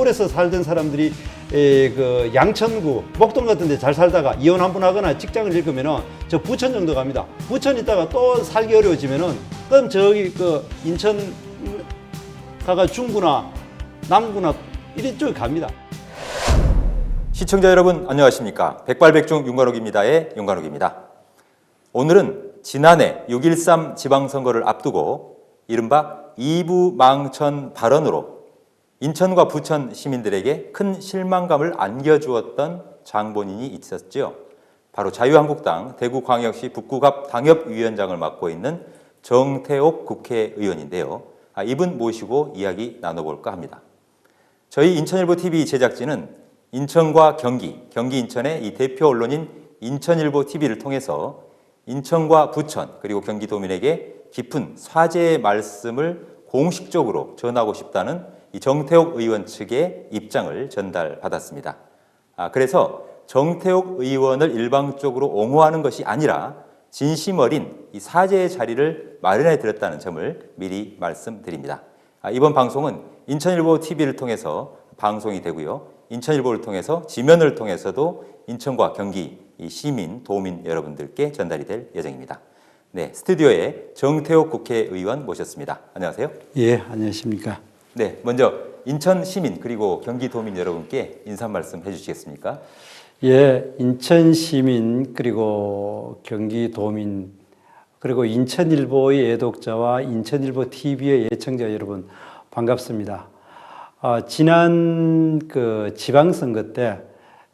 서울에서 살던 사람들이 에, 그 양천구, 목동 같은 데 잘 살다가 이혼 한 번 하거나 직장을 잃으면은 저 부천 정도 갑니다. 부천 있다가 또 살기 어려워지면은 그럼 저기 그 인천 가가 중구나 남구나 이쪽 갑니다. 시청자 여러분 안녕하십니까 백발백중 윤관욱입니다의 윤관욱입니다 오늘은 지난해 6.13 지방선거를 앞두고 이른바 이부망천 발언으로 인천과 부천 시민들에게 큰 실망감을 안겨주었던 장본인이 있었죠 바로 자유한국당 대구광역시 북구갑 당협위원장을 맡고 있는 정태옥 국회의원인데요. 아, 이분 모시고 이야기 나눠볼까 합니다. 저희 인천일보 TV 제작진은 인천과 경기, 경기 인천의 이 대표 언론인 인천일보 TV를 통해서 인천과 부천 그리고 경기도민에게 깊은 사죄의 말씀을 공식적으로 전하고 싶다는 이 정태욱 의원 측의 입장을 전달받았습니다. 아, 그래서 정태욱 의원을 일방적으로 옹호하는 것이 아니라 진심 어린 이 사죄의 자리를 마련해 드렸다는 점을 미리 말씀드립니다. 아, 이번 방송은 인천일보 TV를 통해서 방송이 되고요. 인천일보를 통해서 지면을 통해서도 인천과 경기 이 시민, 도민 여러분들께 전달이 될 예정입니다. 네, 스튜디오에 정태욱 국회의원 모셨습니다. 안녕하세요. 예, 안녕하십니까. 네, 먼저 인천 시민 그리고 경기 도민 여러분께 인사 말씀 해주시겠습니까? 예, 인천 시민 그리고 경기 도민 그리고 인천일보의 애독자와 인천일보 TV의 애청자 여러분 반갑습니다. 아, 지난 그 지방선거 때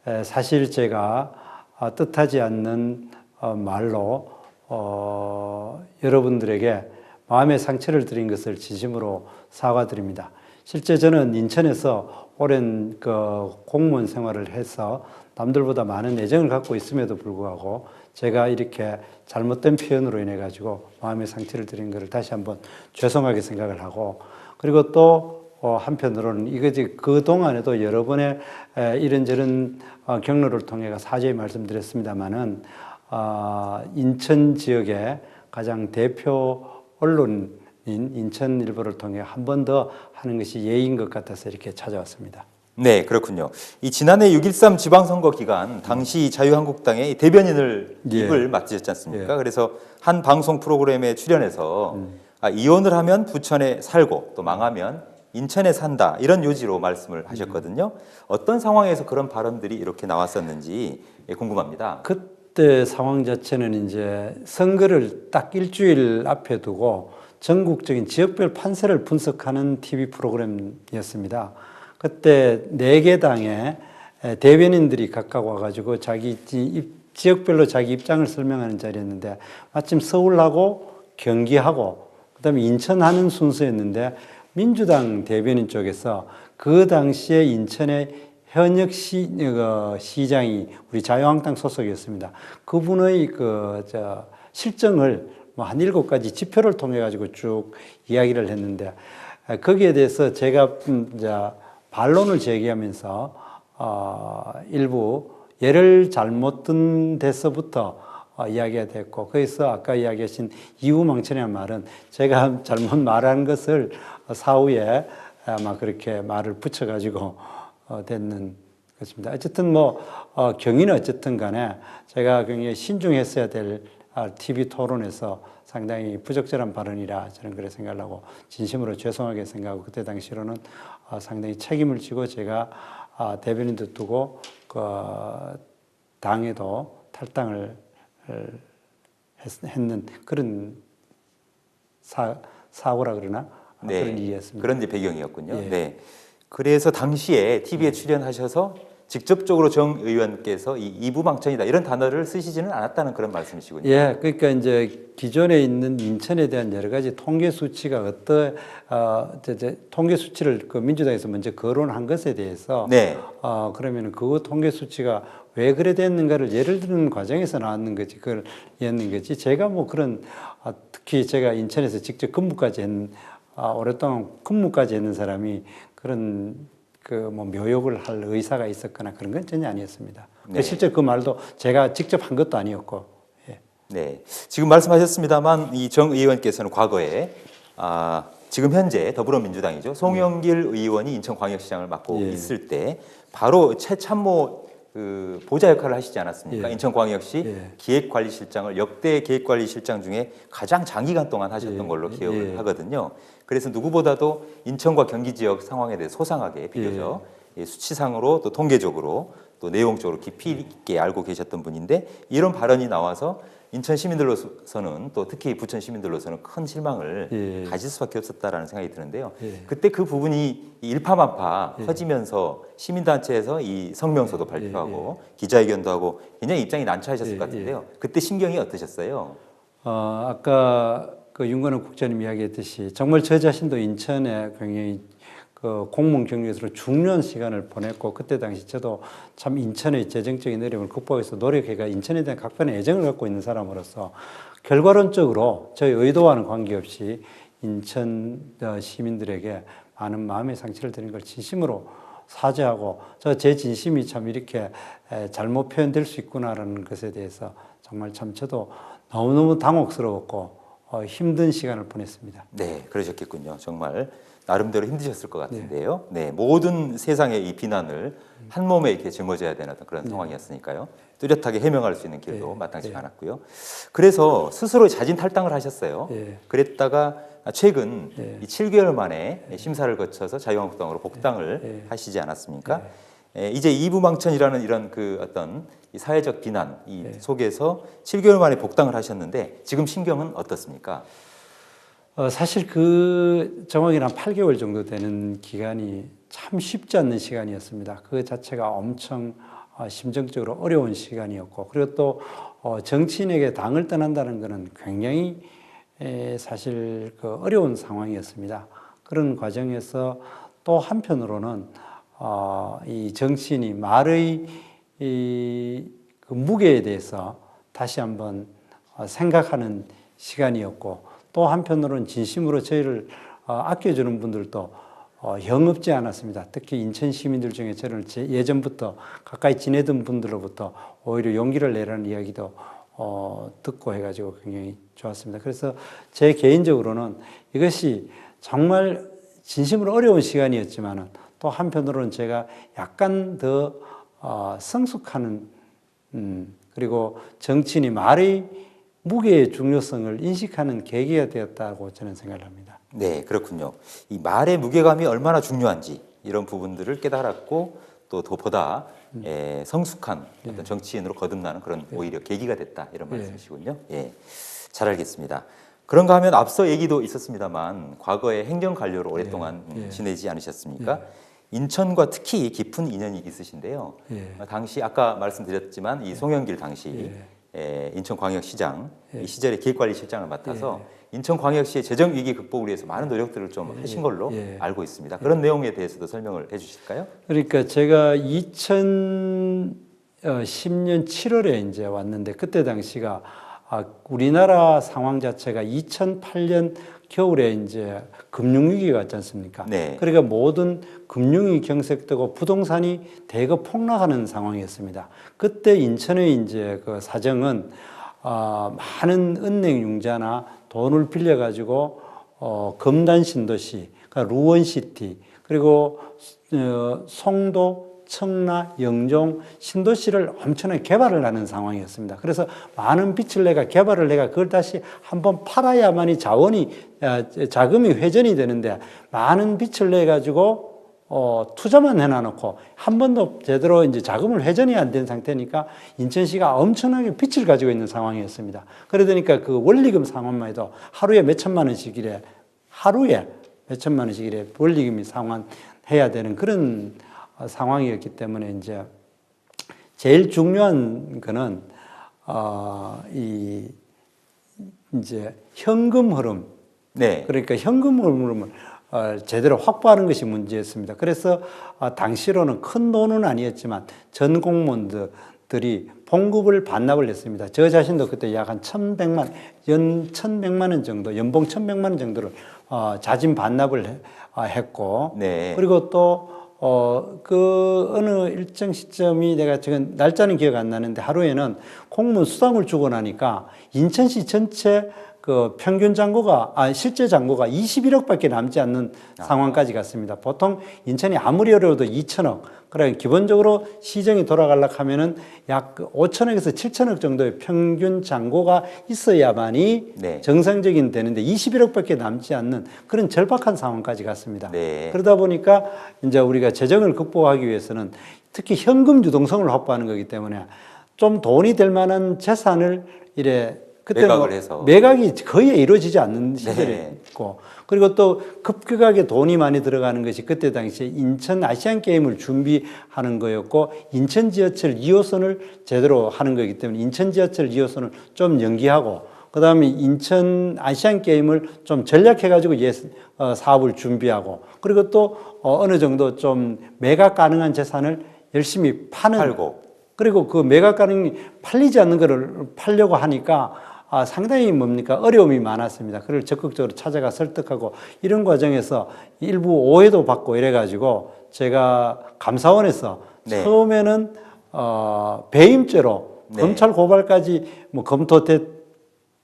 에, 사실 제가 아, 뜻하지 않는 어, 말로 어, 여러분들에게 마음의 상처를 드린 것을 진심으로 사과드립니다. 실제 저는 인천에서 오랜 그 공무원 생활을 해서 남들보다 많은 애정을 갖고 있음에도 불구하고 제가 이렇게 잘못된 표현으로 인해 가지고 마음의 상처를 드린 것을 다시 한번 죄송하게 생각을 하고 그리고 또 어, 한편으로는 이거지 그 동안에도 여러 번의 에, 이런저런 어, 경로를 통해 사죄의 말씀드렸습니다만은 어, 인천 지역의 가장 대표 언론인 인천일보를 통해 한 번 더 하는 것이 예의인 것 같아서 이렇게 찾아왔습니다. 네, 그렇군요. 이 지난해 6.13 지방선거 기간 당시 자유한국당의 대변인을 예. 입을 맡으셨지 않습니까? 그래서 한 방송 프로그램에 출연해서 아, 이혼을 하면 부천에 살고 또 망하면 인천에 산다 이런 요지로 말씀을 하셨거든요. 어떤 상황에서 그런 발언들이 이렇게 나왔었는지 예, 궁금합니다. 그 때 상황 자체는 이제 선거를 딱 일주일 앞에 두고 전국적인 지역별 판세를 분석하는 TV 프로그램이었습니다. 그때 네 개 당의 대변인들이 각각 와가지고 자기 지역별로 자기 입장을 설명하는 자리였는데 마침 서울하고 경기하고 그다음에 인천하는 순서였는데 민주당 대변인 쪽에서 그 당시에 인천의 현역 시, 그 시장이 우리 자유한국당 소속이었습니다. 그분의 그, 저, 실정을 뭐한 일곱 가지 지표를 통해 가지고 쭉 이야기를 했는데 아, 거기에 대해서 제가 음, 이제 반론을 제기하면서 어, 일부 예를 잘못 든 데서부터 어, 이야기가 됐고 거기서 아까 이야기하신 이후망천이라는 말은 제가 잘못 말한 것을 사후에 아마 그렇게 말을 붙여가지고 어, 됐는 것입니다. 어쨌든 뭐 어, 경위는 어쨌든 간에 제가 굉장히 신중했어야 될 아, TV 토론에서 상당히 부적절한 발언이라 저는 그렇게 생각을 하고 진심으로 죄송하게 생각하고 그때 당시로는 어, 상당히 책임을 지고 제가 아, 대변인도 두고 그 당에도 탈당을 했, 했는 그런 사, 사고라 그러나 아, 그런 일이었습니다. 그런 배경이었군요. 예. 네. 그래서 당시에 TV에 출연하셔서 직접적으로 정 의원께서 이 이부망천이다 이런 단어를 쓰시지는 않았다는 그런 말씀이시군요. 예, 그러니까 이제 기존에 있는 인천에 대한 여러 가지 통계 수치가 어떠, 어, 저, 저, 통계 수치를 그 민주당에서 먼저 거론한 것에 대해서 네. 어, 그러면 그 통계 수치가 왜 그래 됐는가를 예를 드는 과정에서 나왔는 거지, 그걸 였는 거지. 제가 뭐 그런, 아, 특히 제가 인천에서 직접 근무까지 했는, 아, 오랫동안 근무까지 했는 사람이 그런 그 뭐 묘욕을 할 의사가 있었거나 그런 건 전혀 아니었습니다. 네. 실제 그 말도 제가 직접 한 것도 아니었고, 예. 네. 지금 말씀하셨습니다만 이 정 의원께서는 과거에 아, 지금 현재 더불어민주당이죠. 송영길 의원이 인천광역시장을 맡고 예. 있을 때 바로 최 참모 그 보좌 역할을 하시지 않았습니까? 예. 인천광역시 예. 기획관리실장을 역대 기획관리실장 중에 가장 장기간 동안 하셨던 예. 걸로 기억을 예. 하거든요. 그래서 누구보다도 인천과 경기 지역 상황에 대해 소상하게 비교적 예, 수치상으로 또 통계적으로 또 내용적으로 깊이 있게 알고 계셨던 분인데 이런 발언이 나와서 인천 시민들로서는 또 특히 부천 시민들로서는 큰 실망을 예. 가질 수밖에 없었다라는 생각이 드는데요. 예. 그때 그 부분이 이 일파만파 커지면서 시민단체에서 이 성명서도 발표하고 기자회견도 하고 굉장히 입장이 난처하셨을 예, 것 같은데요. 그때 심경이 어떠셨어요? 어, 아까 그 윤건호 국장님 이야기했듯이 정말 저 자신도 인천에 굉장히 그 공무원 경력에서 중요한 시간을 보냈고 그때 당시 저도 참 인천의 재정적인 어려움을 극복해서 노력해가 인천에 대한 각별한 애정을 갖고 있는 사람으로서 결과론적으로 저희 의도와는 관계없이 인천 어, 시민들에게 많은 마음의 상처를 드린 걸 진심으로 사죄하고 저 제 진심이 참 이렇게 에, 잘못 표현될 수 있구나라는 것에 대해서 정말 참 저도 너무너무 당혹스러웠고 어, 힘든 시간을 보냈습니다. 네, 그러셨겠군요. 정말 나름대로 힘드셨을 것 같은데요. 네, 모든 세상의 이 비난을 한 몸에 이렇게 짊어져야 되는 그런 상황이었으니까요. 뚜렷하게 해명할 수 있는 길도 네, 마땅치 네. 않았고요. 그래서 스스로 자진 탈당을 하셨어요. 예. 그랬다가 최근 예. 이 7개월 만에 심사를 거쳐서 자유한국당으로 복당을 예. 하시지 않았습니까? 예, 이제 이부망천이라는 이런 그 어떤 이 사회적 비난 이 예. 속에서 7개월 만에 복당을 하셨는데 지금 심경은 어떻습니까? 어, 사실 그 정확히 한 8개월 정도 되는 기간이 참 쉽지 않는 시간이었습니다. 그 자체가 엄청 어, 심정적으로 어려운 시간이었고 그리고 또 어, 정치인에게 당을 떠난다는 것은 굉장히 에, 사실 그 어려운 상황이었습니다. 그런 과정에서 또 한편으로는 어, 이 정치인이 말의 이, 그 무게에 대해서 다시 한번 어, 생각하는 시간이었고 또 한편으로는 진심으로 저희를 어, 아껴주는 분들도 어, 영없지 않았습니다. 특히 인천 시민들 중에 제- 예전부터 가까이 지내던 분들로부터 오히려 용기를 내라는 이야기도 어, 듣고 해가지고 굉장히 좋았습니다. 그래서 제 개인적으로는 이것이 정말 진심으로 어려운 시간이었지만은 또 한편으로는 제가 약간 더 어, 성숙하는 음, 그리고 정치인이 말의 무게의 중요성을 인식하는 계기가 되었다고 저는 생각을 합니다. 네, 그렇군요. 이 말의 무게감이 얼마나 중요한지 이런 부분들을 깨달았고 또더 보다 예, 성숙한 어떤 정치인으로 거듭나는 그런 오히려 계기가 됐다 이런 예. 말씀이시군요. 예, 잘 알겠습니다. 그런가 하면 앞서 얘기도 있었습니다만 과거에 행정 관료로 오랫동안 음, 예. 지내지 않으셨습니까? 인천과 특히 깊은 인연이 있으신데요. 예. 어, 당시 아까 말씀드렸지만 이 송영길 당시 예. 에, 인천광역시장 이 시절에 기획관리실장을 맡아서 인천광역시의 재정 위기 극복을 위해서 많은 노력들을 좀 하신 걸로 예. 알고 있습니다. 그런 내용에 대해서도 설명을 해주실까요? 그러니까 제가 2010년 7월에 이제 왔는데 그때 당시가 아, 우리나라 상황 자체가 2008년 겨울에 이제 금융위기가 왔지 않습니까? 네. 그러니까 모든 금융이 경색되고 부동산이 대거 폭락하는 상황이었습니다. 그때 인천의 이제 그 사정은 어, 많은 은행 융자나 돈을 빌려 가지고 어, 금단 신도시, 그러니까 루원시티 그리고 어, 송도, 청라, 영종, 신도시를 엄청나게 개발을 하는 상황이었습니다. 그래서 많은 빚을 내가 개발을 내가 그걸 다시 한번 팔아야만이 자원이 아, 자금이 회전이 되는데 많은 빚을 내 가지고 어, 투자만 해놔놓고 한 번도 제대로 이제 자금을 회전이 안 된 상태니까 인천시가 엄청나게 빚을 가지고 있는 상황이었습니다. 그러다니까 그 원리금 상환만 해도 하루에 몇 천만 원씩 이래 하루에 몇 천만 원씩 이래 원리금이 상환해야 되는 그런 어, 상황이었기 때문에 이제 제일 중요한 거는 어, 이 이제 현금 흐름 네. 그러니까 현금 흐름을 어, 제대로 확보하는 것이 문제였습니다. 그래서 어, 당시로는 큰 돈은 아니었지만 전 공무원들이 봉급을 반납을 했습니다. 저 자신도 그때 약 한 천백만 연 천백만 원 정도 연봉 천백만 원 정도를 어, 자진 반납을 했고 네. 그리고 또 어, 그 어느 일정 시점이 내가 지금 날짜는 기억 안 나는데 하루에는 공무원 수당을 주고 나니까 인천시 전체 그 평균 잔고가 아 실제 잔고가 21억밖에 남지 않는 상황까지 갔습니다. 보통 인천이 아무리 어려워도 2천억. 그래 기본적으로 시정이 돌아가려고 하면은 약 5천억에서 7천억 정도의 평균 잔고가 있어야만이 네. 정상적인 되는데 21억밖에 남지 않는 그런 절박한 상황까지 갔습니다. 네. 그러다 보니까 이제 우리가 재정을 극복하기 위해서는 특히 현금 유동성을 확보하는 거기 때문에 좀 돈이 될 만한 재산을 이래 그때는 매각을 뭐 해서. 매각이 거의 이루어지지 않는 시절이 네. 있고 그리고 또 급격하게 돈이 많이 들어가는 것이 그때 당시에 인천 아시안 게임을 준비하는 거였고 인천 지하철 2호선을 제대로 하는 거기 때문에 인천 지하철 2호선을 좀 연기하고 그다음에 인천 아시안 게임을 좀 전략해 가지고 예 어, 사업을 준비하고 그리고 또 어, 어느 정도 좀 매각 가능한 재산을 열심히 파는 팔고. 그리고 그 매각 가능이 팔리지 않는 거를 팔려고 하니까 아, 상당히 뭡니까 어려움이 많았습니다. 그걸 적극적으로 찾아가 설득하고 이런 과정에서 일부 오해도 받고 이래가지고 제가 감사원에서 네. 처음에는 어, 배임죄로 네. 검찰 고발까지 뭐 검토됐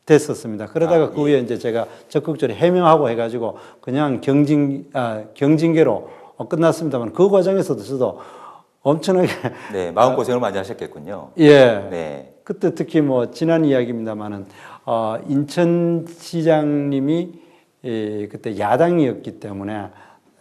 됐었습니다. 그러다가 아, 그 후에 이제 제가 적극적으로 해명하고 해가지고 그냥 경징 아, 경징계로 어, 끝났습니다만 그 과정에서도 저도 엄청나게 네, 마음 고생을 많이 하셨겠군요. 예 네. 그때 특히 뭐 지난 이야기입니다만은 어, 인천시장님이 이, 그때 야당이었기 때문에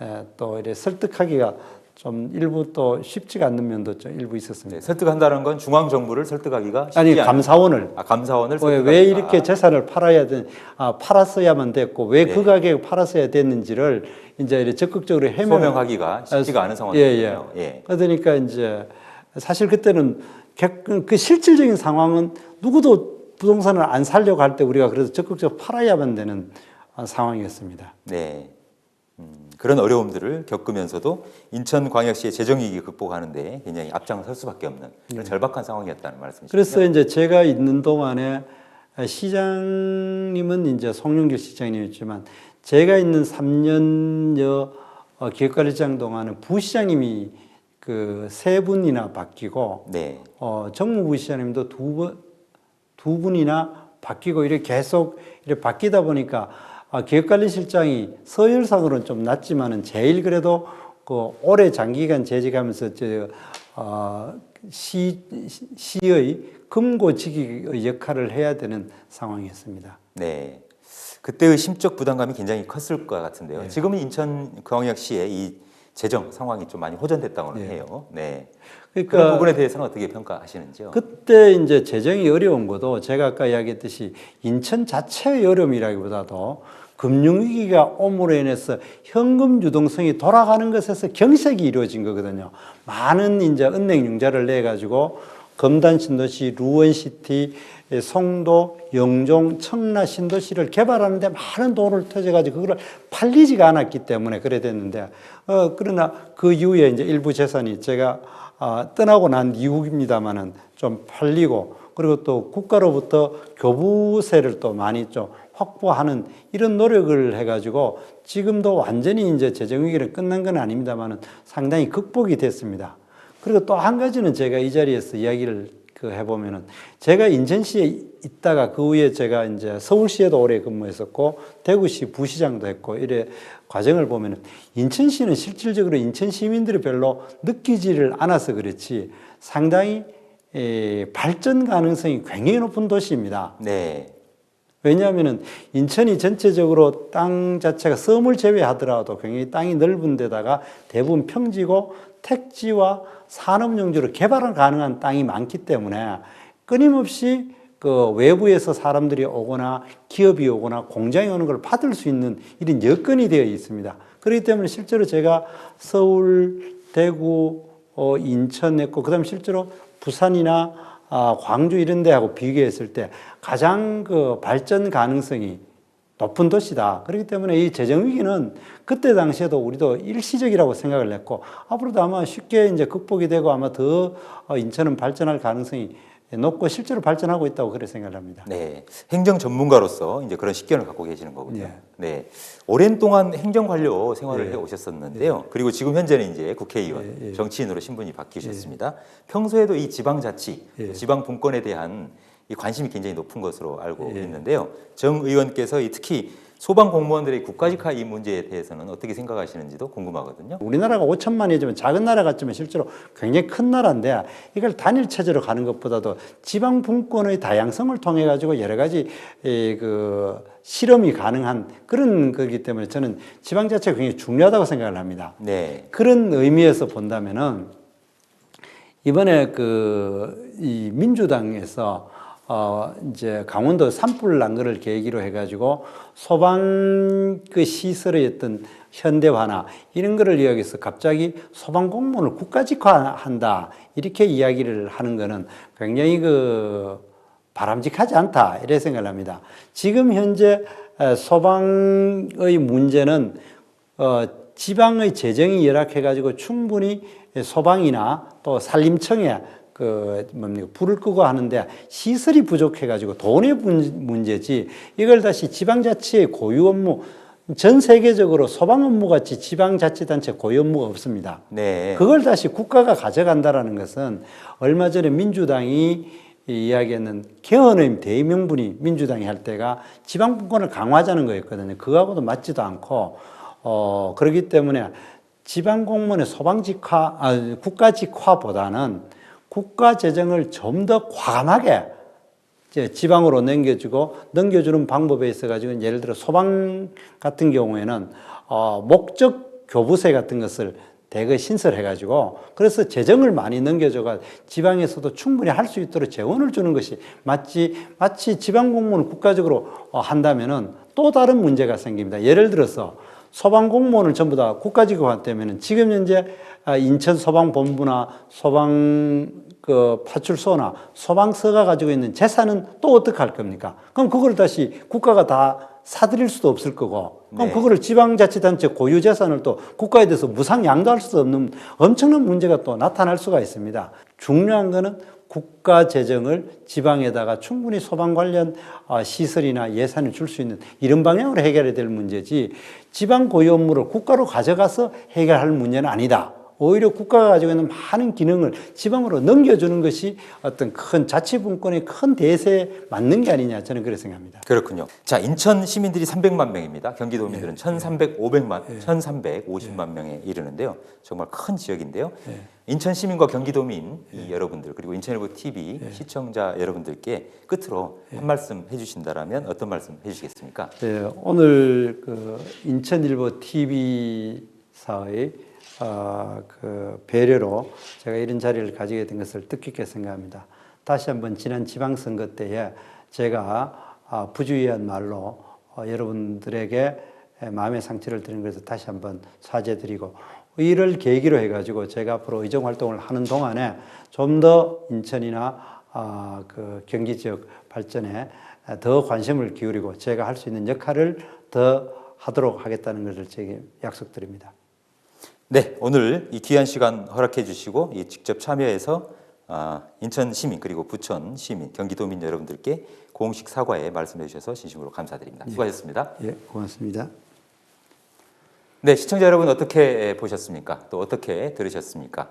에, 또 이래 설득하기가 좀 일부 또 쉽지가 않는 면도 좀 일부 있었습니다. 네, 설득한다는 건 중앙 정부를 설득하기가 쉽지 아니 않- 감사원을 아, 감사원을 왜, 설득하기가. 왜 이렇게 재산을 팔아야 되, 아, 팔았어야만 됐고 왜그 네. 가격에 팔았어야 됐는지를 이제 이렇게 적극적으로 해명 소명하기가 쉽지가 않은 상황이거든요. 예, 예. 예. 그러니까 이제 사실 그때는 객- 그 실질적인 상황은 누구도 부동산을 안 살려고 할 때 우리가 그래서 적극적으로 팔아야만 되는 아, 상황이었습니다. 네. 음, 그런 어려움들을 겪으면서도 인천광역시의 재정위기 극복하는데 굉장히 앞장설 수밖에 없는 그런 절박한 상황이었다는 말씀이시죠. 네. 그래서 이제 제가 있는 동안에 시장님은 이제 송영길 시장님이었지만 제가 있는 3년여 어, 기획관리장 동안은 부시장님이 그 세 분이나 바뀌고 네. 어, 정무부 시장님도 두 번, 두 분이나 바뀌고 이렇게 계속 이렇게 바뀌다 보니까 아, 기획관리실장이 서열상으로는 좀 낮지만은 제일 그래도 그 오래 장기간 재직하면서 저, 어, 시, 시의 금고지기의 역할을 해야 되는 상황이었습니다. 네. 그때의 심적 부담감이 굉장히 컸을 것 같은데요. 네. 지금은 인천 광역시의 이 재정 상황이 좀 많이 호전됐다고는 네. 해요. 네. 그러니까 그런 부분에 대해서는 어떻게 평가하시는지요? 그때 이제 재정이 어려운 것도 제가 아까 이야기했듯이 인천 자체의 어려움이라기보다도 금융위기가 옴으로 인해서 현금 유동성이 돌아가는 것에서 경색이 이루어진 거거든요. 많은 이제 은행 융자를 내 가지고 검단 신도시, 루원시티, 송도, 영종, 청라 신도시를 개발하는데 많은 돈을 터져가지고 그걸 팔리지가 않았기 때문에 그래 됐는데 어 그러나 그 이후에 이제 일부 재산이 제가 아, 떠나고 난 이후입니다만은 좀 팔리고 그리고 또 국가로부터 교부세를 또 많이 좀 확보하는 이런 노력을 해가지고 지금도 완전히 이제 재정 위기는 끝난 건 아닙니다만은 상당히 극복이 됐습니다. 그리고 또 한 가지는 제가 이 자리에서 이야기를 그 해보면은 제가 인천시에 있다가 그 후에 제가 이제 서울시에도 오래 근무했었고 대구시 부시장도 했고 이래 과정을 보면은 인천시는 실질적으로 인천 시민들이 별로 느끼지를 않아서 그렇지 상당히 에, 발전 가능성이 굉장히 높은 도시입니다. 네. 왜냐하면은 인천이 전체적으로 땅 자체가 섬을 제외하더라도 굉장히 땅이 넓은 데다가 대부분 평지고 택지와 산업용지로 개발 가능한 땅이 많기 때문에 끊임없이 그 외부에서 사람들이 오거나 기업이 오거나 공장이 오는 걸 받을 수 있는 이런 여건이 되어 있습니다. 그렇기 때문에 실제로 제가 서울, 대구, 어, 인천 했고 그다음 에 실제로 부산이나 아, 광주 이런 데하고 비교했을 때 가장 그 발전 가능성이 높은 도시다. 그렇기 때문에 이 재정 위기는 그때 당시에도 우리도 일시적이라고 생각을 했고 앞으로도 아마 쉽게 이제 극복이 되고 아마 더 어, 인천은 발전할 가능성이 높고 실제로 발전하고 있다고 그렇게 생각을 합니다. 네. 행정 전문가로서 이제 그런 식견을 갖고 계시는 거군요. 예. 네. 오랜 동안 행정 관료 생활을 예. 해 오셨었는데요. 그리고 지금 현재는 이제 국회의원, 예, 예. 정치인으로 신분이 바뀌셨습니다. 평소에도 이 지방자치, 예. 지방 분권에 대한 이 관심이 굉장히 높은 것으로 알고 예. 있는데요. 정 의원께서 이 특히 소방 공무원들의 국가직화 이 문제에 대해서는 어떻게 생각하시는지도 궁금하거든요. 우리나라가 5천만이지만 작은 나라 같지만 실제로 굉장히 큰 나라인데 이걸 단일 체제로 가는 것보다도 지방 분권의 다양성을 통해 가지고 여러 가지 이, 그 실험이 가능한 그런 거기 때문에 저는 지방 자체가 굉장히 중요하다고 생각을 합니다. 네. 그런 의미에서 본다면은 이번에 그 이 민주당에서 어 이제 강원도 산불 난 거를 계기로 해가지고 소방 그 시설의 어떤 현대화나 이런 거를 이야기해서 갑자기 소방 공무원을 국가직화한다 이렇게 이야기를 하는 거는 굉장히 그 바람직하지 않다 이래 생각을 합니다. 지금 현재 에, 소방의 문제는 어, 지방의 재정이 열악해가지고 충분히 소방이나 또 산림청에 그 뭡니까 불을 끄고 하는데 시설이 부족해가지고 돈의 문- 문제지 이걸 다시 지방자치의 고유 업무 전 세계적으로 소방 업무 같이 지방자치단체 고유 업무가 없습니다. 네. 그걸 다시 국가가 가져간다라는 것은 얼마 전에 민주당이 이야기했는 개헌의 대명분이 민주당이 할 때가 지방분권을 강화하자는 거였거든요. 그거하고도 맞지도 않고 어 그렇기 때문에 지방 공무원의 소방직화, 아, 국가직화보다는 국가 재정을 좀 더 과감하게 지방으로 넘겨주고 넘겨주는 방법에 있어 가지고 예를 들어 소방 같은 경우에는 어 목적 교부세 같은 것을 대거 신설해 가지고 그래서 재정을 많이 넘겨줘가 지방에서도 충분히 할 수 있도록 재원을 주는 것이 마치 마치 지방 공무원을 국가적으로 어, 한다면은 또 다른 문제가 생깁니다. 예를 들어서 소방 공무원을 전부 다 국가직으로 되면은 지금 현재 아, 인천 소방본부나 소방 그 파출소나 소방서가 가지고 있는 재산은 또 어떻게 할 겁니까? 그럼 그걸 다시 국가가 다 사들일 수도 없을 거고, 그럼 네. 그거를 지방자치단체 고유 재산을 또 국가에 대해서 무상 양도할 수 없는 엄청난 문제가 또 나타날 수가 있습니다. 중요한 거는 국가 재정을 지방에다가 충분히 소방 관련 어, 시설이나 예산을 줄 수 있는 이런 방향으로 해결해야 될 문제지 지방 고유 업무를 국가로 가져가서 해결할 문제는 아니다. 오히려 국가가 가지고 있는 많은 기능을 지방으로 넘겨주는 것이 어떤 큰 자치분권의 큰 대세에 맞는 게 아니냐 저는 그렇게 생각합니다. 그렇군요. 자, 인천 시민들이 300만 명입니다. 경기도민들은 1,350만, 1,350만 명에 이르는데요. 정말 큰 지역인데요. 인천 시민과 경기도민 이 여러분들 그리고 인천일보 TV 시청자 여러분들께 끝으로 한 말씀 해주신다라면 어떤 말씀 해주시겠습니까? 네, 오늘 그 인천일보 TV사의 어, 그 배려로 제가 이런 자리를 가지게 된 것을 뜻깊게 생각합니다. 다시 한번 지난 지방선거 때에 제가 아, 부주의한 말로 어, 여러분들에게 마음의 상처를 드린 것을 다시 한번 사죄드리고 이를 계기로 해가지고 제가 앞으로 의정 활동을 하는 동안에 좀 더 인천이나 아, 그 경기 지역 발전에 더 관심을 기울이고 제가 할 수 있는 역할을 더 하도록 하겠다는 것을 제게 약속드립니다. 네, 오늘 이 귀한 시간 허락해 주시고 이 직접 참여해서 아, 인천 시민 그리고 부천 시민, 경기도민 여러분들께 공식 사과에 말씀해 주셔서 진심으로 감사드립니다. 수고하셨습니다. 예, 고맙습니다. 네, 시청자 여러분 어떻게 보셨습니까? 또 어떻게 들으셨습니까?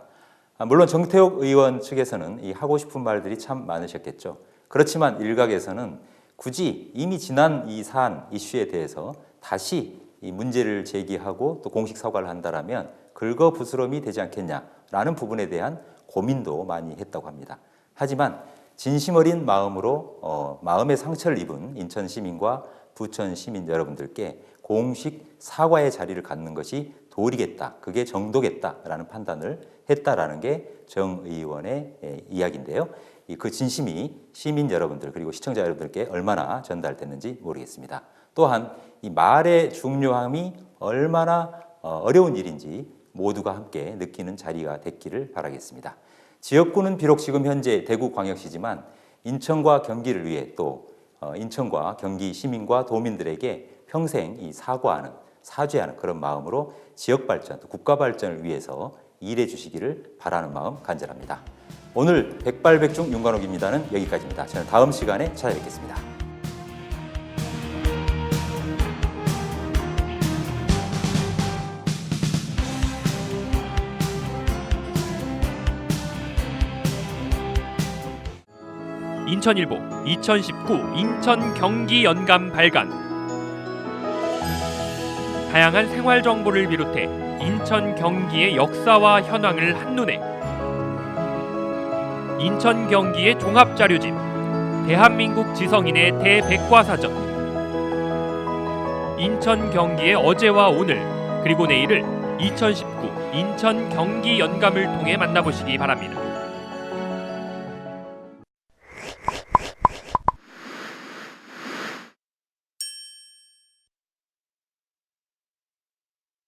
아, 물론 정태욱 의원 측에서는 이 하고 싶은 말들이 참 많으셨겠죠. 그렇지만 일각에서는 굳이 이미 지난 이 사안 이슈에 대해서 다시 이 문제를 제기하고 또 공식 사과를 한다라면 긁어부스럼이 되지 않겠냐라는 부분에 대한 고민도 많이 했다고 합니다. 하지만 진심 어린 마음으로 어, 마음의 상처를 입은 인천 시민과 부천 시민 여러분들께 공식 사과의 자리를 갖는 것이 도리겠다, 그게 정도겠다라는 판단을 했다라는 게 정 의원의 예, 이야기인데요. 이그 진심이 시민 여러분들 그리고 시청자 여러분들께 얼마나 전달됐는지 모르겠습니다. 또한 이 말의 중요함이 얼마나 어, 어려운 일인지 모두가 함께 느끼는 자리가 됐기를 바라겠습니다. 지역구는 비록 지금 현재 대구광역시지만 인천과 경기를 위해 또 어, 인천과 경기 시민과 도민들에게 평생 이 사과하는 사죄하는 그런 마음으로 지역 발전, 또 국가 발전을 위해서 일해 주시기를 바라는 마음 간절합니다. 오늘 백발백중 윤관옥입니다는 여기까지입니다. 저는 다음 시간에 찾아뵙겠습니다. 인천일보 2019 인천 경기 연감 발간. 다양한 생활 정보를 비롯해 인천 경기의 역사와 현황을 한눈에. 인천 경기의 종합 자료집 대한민국 지성인의 대백과사전. 인천 경기의 어제와 오늘 그리고 내일을 2019 인천 경기 연감을 통해 만나보시기 바랍니다.